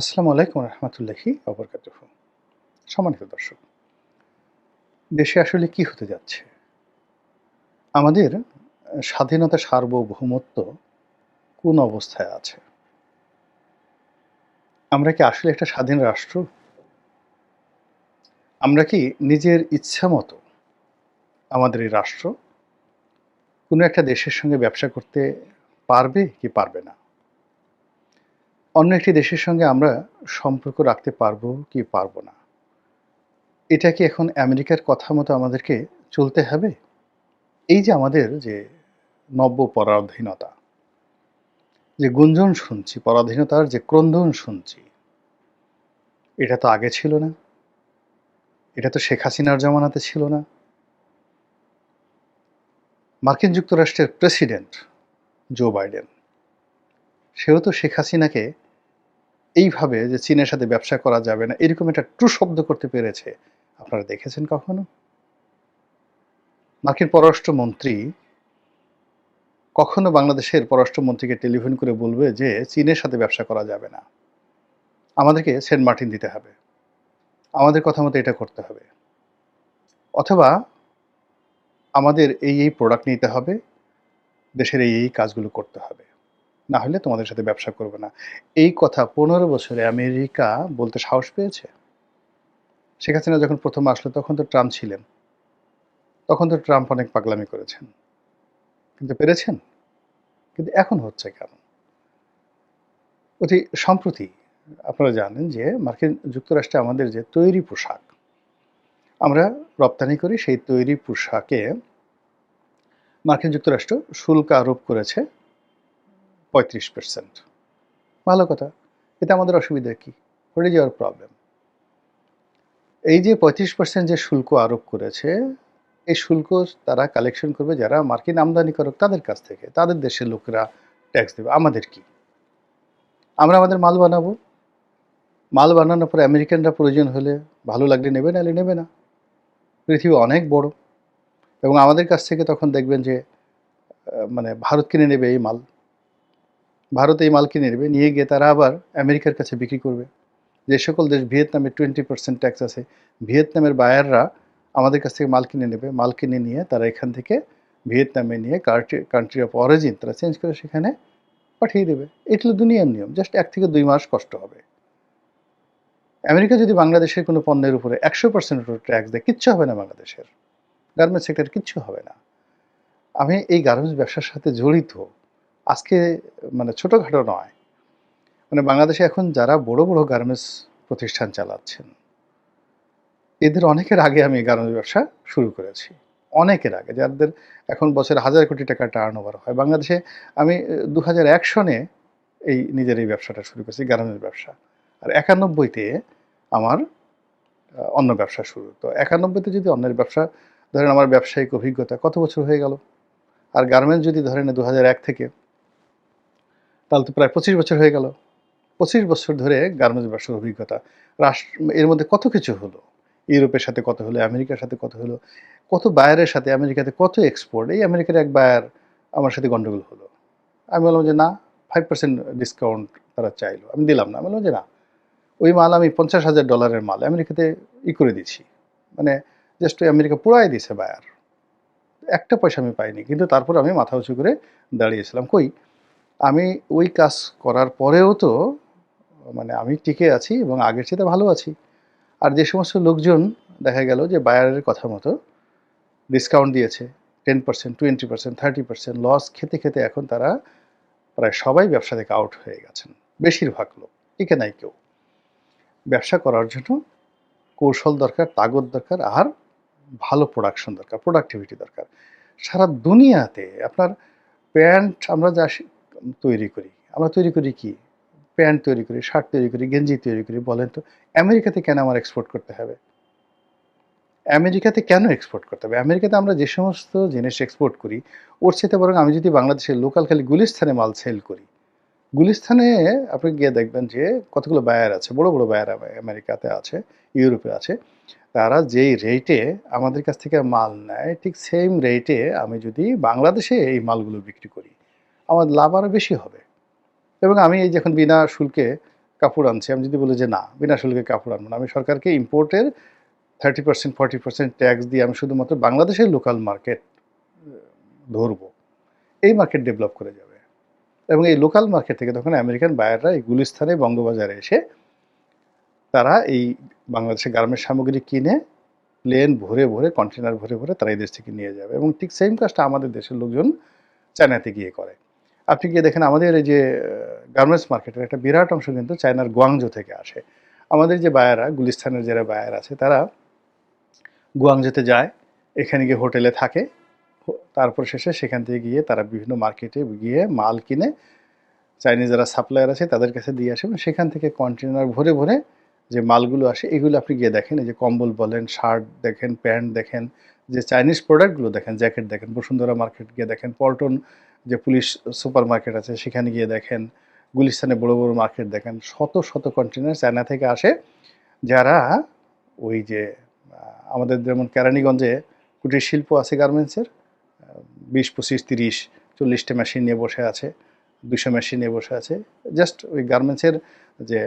আসসালামু আলাইকুম রহমতুল্লাহি অবরকাত সম্মানিত দর্শক, দেশে আসলে কি হতে যাচ্ছে? আমাদের স্বাধীনতা সার্বভৌমত্ব কোন অবস্থায় আছে? আমরা কি আসলে একটা স্বাধীন রাষ্ট্র? আমরা কি নিজের ইচ্ছা মতো আমাদের এই রাষ্ট্র? কোনো একটা দেশের সঙ্গে ব্যবসা করতে পারবে কি পারবে না? অন্য একটি দেশের সঙ্গে আমরা সম্পর্ক রাখতে পারব কি পারব না? এটা কি এখন আমেরিকার কথা মতো আমাদেরকে চলতে হবে? এই যে আমাদের যে নব্য পরাধীনতা, যে গুঞ্জন শুনছি, পরাধীনতার যে ক্রন্দন শুনছি, এটা তো আগে ছিল না। এটা তো শেখ হাসিনার জমানাতে ছিল না। মার্কিন যুক্তরাষ্ট্রের প্রেসিডেন্ট জো বাইডেন, সেও তো শেখ হাসিনাকে এইভাবে যে চীনের সাথে ব্যবসা করা যাবে না, এরকম একটা ট্রু শব্দ করতে পেরেছে, আপনারা দেখেছেন কখনো? মার্কিন পররাষ্ট্রমন্ত্রী কখনো বাংলাদেশের পররাষ্ট্রমন্ত্রীকে টেলিফোন করে বলবে যে চীনের সাথে ব্যবসা করা যাবে না। আমাদেরকে সেন্ট মার্টিন দিতে হবে। আমাদের কথা মতো এটা করতে হবে। অথবা আমাদের এই এই প্রোডাক্ট নিতে হবে, দেশের এই এই কাজগুলো করতে হবে। না হলে তোমাদের সাথে ব্যবসা করবে না। এই কথা পনেরো বছরে আমেরিকা বলতে সাহস পেয়েছে? শেখ হাসিনা যখন প্রথম আসলো, তখন তো ট্রাম্প ছিলেন। তখন তো ট্রাম্প অনেক পাগলামি করেছেন। কিন্তু পেরেছেন? কিন্তু এখন হচ্ছে কেন? অতি সম্প্রতি আপনারা জানেন যে মার্কিন যুক্তরাষ্ট্রে আমাদের যে তৈরি পোশাক, আমরা রপ্তানি করি সেই তৈরি পোশাকে মার্কিন যুক্তরাষ্ট্র শুল্ক আরোপ করেছে। পঁয়ত্রিশ পার্সেন্ট ভালো কথা। এতে আমাদের অসুবিধা কি? হোয়াট যাওয়ার প্রবলেম এই যে পঁয়ত্রিশ পার্সেন্ট যে শুল্ক আরোপ করেছে, এই শুল্ক তারা কালেকশন করবে যারা মার্কিন আমদানি আমদানিকারক তাদের কাছ থেকে। তাদের দেশের লোকেরা ট্যাক্স দেবে। আমাদের কি? আমরা আমাদের মাল বানাবো। মাল বানানোর পরে আমেরিকানরা প্রয়োজন হলে ভালো লাগলে নেবে, নাহলে নেবে না। পৃথিবী অনেক বড়। এবং আমাদের কাছ থেকে তখন দেখবেন যে মানে ভারত কিনে নেবে এই মাল। ভারত এই মাল কিনে নেবে, নিয়ে গিয়ে তারা আবার আমেরিকার কাছে বিক্রি করবে। যে সকল দেশ ভিয়েতনামে টোয়েন্টি পার্সেন্ট ট্যাক্স আছে, ভিয়েতনামের বায়াররা আমাদের কাছ থেকে মাল কিনে নেবে। মাল কিনে নিয়ে তারা এখান থেকে ভিয়েতনামে নিয়ে কান্ট্রি কান্ট্রি অফ অরিজিন তারা চেঞ্জ করে সেখানে পাঠিয়ে দেবে। এগুলো দুনিয়ার নিয়ম জাস্ট এক থেকে দুই মাস কষ্ট হবে। আমেরিকা যদি বাংলাদেশের কোনো পণ্যের উপরে একশো পার্সেন্ট ট্যাক্স দেয়, কিচ্ছু হবে না বাংলাদেশের। গার্মেন্টস সেক্টর কিচ্ছু হবে না। আমি এই গার্মেন্টস ব্যবসার সাথে জড়িত। আজকে মানে ছোটোখাটো নয়। মানে বাংলাদেশে এখন যারা বড় বড় গার্মেন্টস প্রতিষ্ঠান চালাচ্ছেন, এদের অনেকের আগে আমি গার্মেন্টস ব্যবসা শুরু করেছি। অনেকের আগে, যাদের এখন বছরে হাজার কোটি টাকা টার্ন ওভার হয়। বাংলাদেশে আমি দু হাজার এক সনে এই নিজের এই ব্যবসাটা শুরু করেছি গার্মেন্টস ব্যবসা। আর একানব্বইতে আমার অন্য ব্যবসা শুরু। তো একানব্বইতে যদি অন্যের ব্যবসা, ধরেন আমার ব্যবসায়িক অভিজ্ঞতা কত বছর হয়ে গেল? আর গার্মেন্টস যদি ধরেন দু হাজার এক থেকে তাহলে তো প্রায় পঁচিশ বছর হয়ে গেল। পঁচিশ বছর ধরে গার্মেন্টস ব্যবসার অভিজ্ঞতা। রাষ্ট্র, এর মধ্যে কত কিছু হলো? ইউরোপের সাথে কত হলো? আমেরিকার সাথে কত হলো? কত বায়ারের সাথে? আমেরিকাতে কত এক্সপোর্ট এই আমেরিকার এক বায়ার আমার সাথে গন্ডগোল হলো। আমি বললাম যে না ফাইভ পার্সেন্ট ডিসকাউন্ট তারা চাইলো। আমি দিলাম না। আমি বললাম যে না, ওই মাল আমি পঞ্চাশ হাজার ডলারের মাল আমেরিকাতে ই করে দিচ্ছি। মানে জাস্ট আমেরিকা পুরাই দিছে বায়ার। একটা পয়সা আমি পাইনি। কিন্তু তারপর আমি মাথা উঁচু করে দাঁড়িয়েছিলাম। কই? আমি ওই কাজ করার পরেও তো মানে আমি টিকে আছি এবং আগের চেয়ে ভালো আছি। আর যে সমস্ত লোকজন দেখা গেল যে বায়ারের কথা মতো ডিসকাউন্ট দিয়েছে ten percent twenty percent thirty percent loss খেতে খেতে এখন তারা প্রায় সবাই ব্যবসা থেকে আউট হয়ে গেছেন, বেশিরভাগ লোক টিকে নাই কেউ। ব্যবসা করার জন্য কৌশল দরকার, তাগত দরকার আর ভালো প্রোডাকশন দরকার প্রোডাক্টিভিটি দরকার। সারা দুনিয়াতে আপনার প্যান্ট আমরা যা তৈরি করি। আমরা তৈরি করি কি? প্যান্ট তৈরি করি, শার্ট তৈরি করি, গেঞ্জি তৈরি করি, বলেন তো, আমেরিকাতে কেন আমার এক্সপোর্ট করতে হবে? আমেরিকাতে কেন এক্সপোর্ট করতে হবে? আমেরিকাতে আমরা যে সমস্ত জিনিস এক্সপোর্ট করি, ওর সাথে বরং আমি যদি বাংলাদেশের লোকাল খালি গুলিস্থানে মাল সেল করি। গুলিস্থানে আপনি গিয়ে দেখবেন যে কতগুলো বায়ার আছে, বড় বড় বায়ার আমেরিকাতে আছে, ইউরোপে আছে। তারা যেই রেটে আমাদের কাছ থেকে মাল নেয়, ঠিক সেম রেটে আমি যদি বাংলাদেশে এই মালগুলো বিক্রি করি। আমার লাভ আরও বেশি হবে। এবং আমি এই যখন বিনা শুল্কে কাপড় আনছি, আমি যদি বলি যে না, বিনা শুল্কে কাপড় আনব না, আমি সরকারকে ইম্পোর্টের thirty percent forty percent tax দিয়ে আমি শুধুমাত্র বাংলাদেশের লোকাল মার্কেট ধরবো। এই মার্কেট ডেভেলপ করে যাবে। এবং এই লোকাল মার্কেট থেকে তখন আমেরিকান বায়াররা এই গুলিস্থানে বঙ্গবাজারে এসে তারা এই বাংলাদেশের গার্মেন্টস সামগ্রী কিনে প্লেন ভরে ভরে কন্টেনার ভরে ভরে তারা এই দেশ থেকে নিয়ে যাবে। এবং ঠিক সেম কাজটা আমাদের দেশের লোকজন চায়নাতে গিয়ে করে। আপনি গিয়ে দেখেন আমাদের এই যে গার্মেন্টস মার্কেটের একটা বিরাট অংশ কিন্তু চায়নার গুয়াংজো থেকে আসে। আমাদের যে বায়ারা, গুলিস্তানের যারা বায়ার আছে, তারা গুয়াংজোতে যায়, এখানে গিয়ে হোটেলে থাকে। তারপর শেষে সেখান থেকে গিয়ে তারা বিভিন্ন মার্কেটে গিয়ে মাল কিনে চাইনিজ যারা সাপ্লায়ার আছে, তাদের কাছে দিয়ে আসে এবং সেখান থেকে কন্টেনার ভরে ভরে যে মালগুলো আসে, এগুলো আপনি গিয়ে দেখেন, এই যে কম্বল বলেন, শার্ট দেখেন, প্যান্ট দেখেন, যে চাইনিজ প্রোডাক্টগুলো দেখেন, জ্যাকেট দেখেন, বসুন্ধরা মার্কেট গিয়ে দেখেন, পল্টন যে পুলিশ সুপার মার্কেট আছে, সেখানে গিয়ে দেখেন, গুলিস্তানে বড় বড় মার্কেট দেখেন, শত শত কন্টেনার চায়না থেকে আসে, যারা ওই যে আমাদের যেমন কেরানীগঞ্জে কুটির শিল্প আছে গার্মেন্টসের বিশ, পঁচিশ, তিরিশ, চল্লিশটা মেশিন নিয়ে বসে আছে, দুশো মেশিন নিয়ে বসে আছে জাস্ট ওই গার্মেন্টসের যে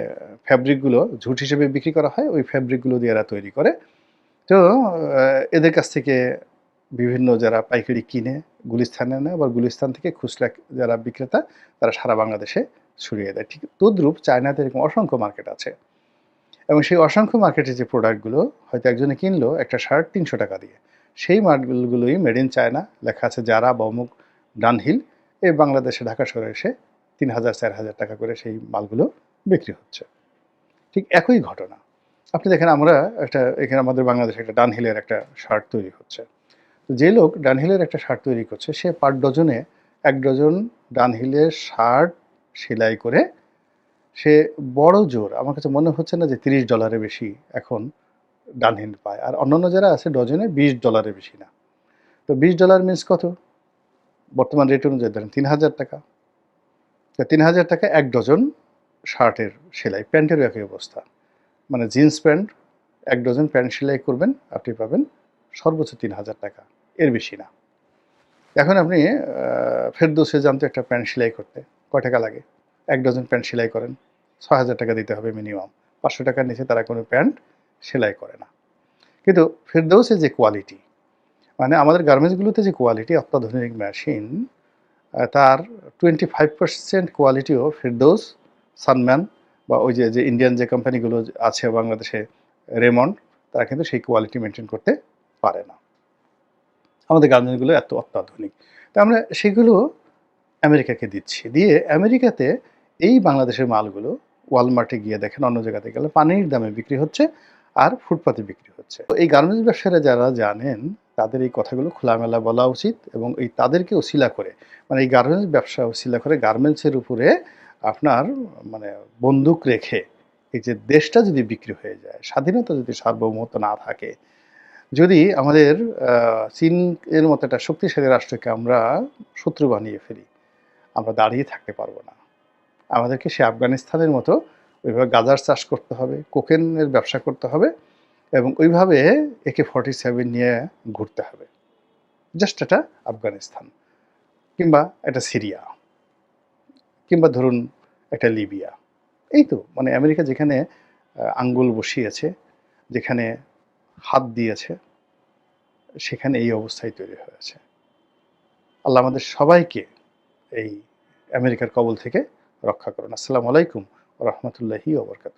ফ্যাব্রিকগুলো ঝুট হিসেবে বিক্রি করা হয়, ওই ফ্যাব্রিকগুলো দিয়ে এরা তৈরি করে। তো এদের কাছ থেকে বিভিন্ন যারা পাইকারি কিনে গুলিস্থানে নেয়, আবার গুলিস্তান থেকে খুচরা যারা বিক্রেতা, তারা সারা বাংলাদেশে ছড়িয়ে দেয়। ঠিক তদ্রূপ চায়নাতে এরকম অসংখ্য মার্কেট আছে। এবং সেই অসংখ্য মার্কেটের যে প্রোডাক্টগুলো, হয়তো একজনে কিনলো একটা শার্ট তিনশো টাকা দিয়ে। সেই মার্কেটগুলোই মেড ইন চায়না, লেখা আছে যারা বা অমুক ডানহিল। এই বাংলাদেশে ঢাকা শহরে এসে তিন হাজার, চার হাজার টাকা করে সেই মালগুলো বিক্রি হচ্ছে। ঠিক একই ঘটনা। আপনি দেখেন আমরা একটা, এখানে আমাদের বাংলাদেশে একটা ডানহিলের একটা শার্ট তৈরি হচ্ছে। তো যে লোক ডানহিলের একটা শার্ট তৈরি করছে, সে পার ডজনে, এক ডজন ডানহিলের শার্ট সেলাই করে, সে বড় জোর, আমার কাছে মনে হচ্ছে না যে তিরিশ ডলারের বেশি এখন ডানহিল পায়। আর অন্যান্য যারা আছে, ডজনে বিশ ডলারের বেশি না। তো বিশ ডলার মিন্স কত? বর্তমান রেট অনুযায়ী ধরেন তিন হাজার টাকা। তো তিন হাজার টাকা এক ডজন শার্টের সেলাই, প্যান্টেরও একই অবস্থা। মানে জিন্স প্যান্ট, এক ডজন প্যান্ট সেলাই করবেন, আপনি পাবেন সর্বোচ্চ তিন হাজার টাকা। এর বেশি না। এখন আপনি ফেরদৌসে জানতো একটা প্যান্ট সেলাই করতে। কয় টাকা লাগে? এক ডজন প্যান্ট সেলাই করেন। ছ হাজার টাকা দিতে হবে মিনিমাম। পাঁচশো টাকার নিচে তারা কোনো প্যান্ট সেলাই করে না। কিন্তু ফেরদৌসের যে কোয়ালিটি মানে আমাদের গার্মেন্টসগুলোতে যে কোয়ালিটি অত্যাধুনিক মেশিন তার টোয়েন্টি ফাইভ পার্সেন্ট কোয়ালিটিও ফেরদৌস, সানম্যান বা ওই যে যে ইন্ডিয়ান যে কোম্পানিগুলো আছে বাংলাদেশে, রেমন্ড, তারা কিন্তু সেই কোয়ালিটি মেনটেন করতে পারে না। আমাদের গার্মেন্টসগুলো এত অত্যাধুনিক। তা আমরা সেগুলো আমেরিকাকে দিচ্ছি। দিয়ে আমেরিকাতে এই বাংলাদেশের মালগুলো ওয়ালমার্টে গিয়ে দেখেন, অন্য জায়গাতে গেলে পানির দামে বিক্রি হচ্ছে আর ফুটপাতে বিক্রি হচ্ছে। তো এই গার্মেন্টস ব্যবসায়ীরা যারা জানেন, তাদের এই কথাগুলো খোলামেলা বলা উচিত এবং এই তাদেরকে ওসিলা করে মানে এই গার্মেন্টস ব্যবসা ওসিলা করে গার্মেন্টসের উপরে আপনার মানে বন্দুক রেখে এই যে দেশটা যদি বিক্রি হয়ে যায়, স্বাধীনতা যদি সার্বভৌমত্ব না থাকে যদি আমাদের চীন এর মতো একটা শক্তিশালী রাষ্ট্রকে আমরা শত্রু বানিয়ে ফেলি, আমরা দাঁড়িয়ে থাকতে পারব না। আমাদেরকে সে আফগানিস্তানের মতো ওইভাবে গাজার চাষ করতে হবে, কোকেনের ব্যবসা করতে হবে এবং ওইভাবে একে ফর্টি সেভেন নিয়ে ঘুরতে হবে। জাস্ট এটা আফগানিস্তান কিংবা এটা সিরিয়া কিংবা ধরুন একটা লিবিয়া। এই তো মানে আমেরিকা যেখানে আঙ্গুল বসিয়েছে, যেখানে হাত দিয়েছে, সেখানে এই অবস্থায় তৈরি হয়েছে। আল্লাহ আমাদের সবাইকে এই আমেরিকার কবল থেকে রক্ষা করুন। আসসালামু আলাইকুম রহমতুল্লাহি ওবরকাত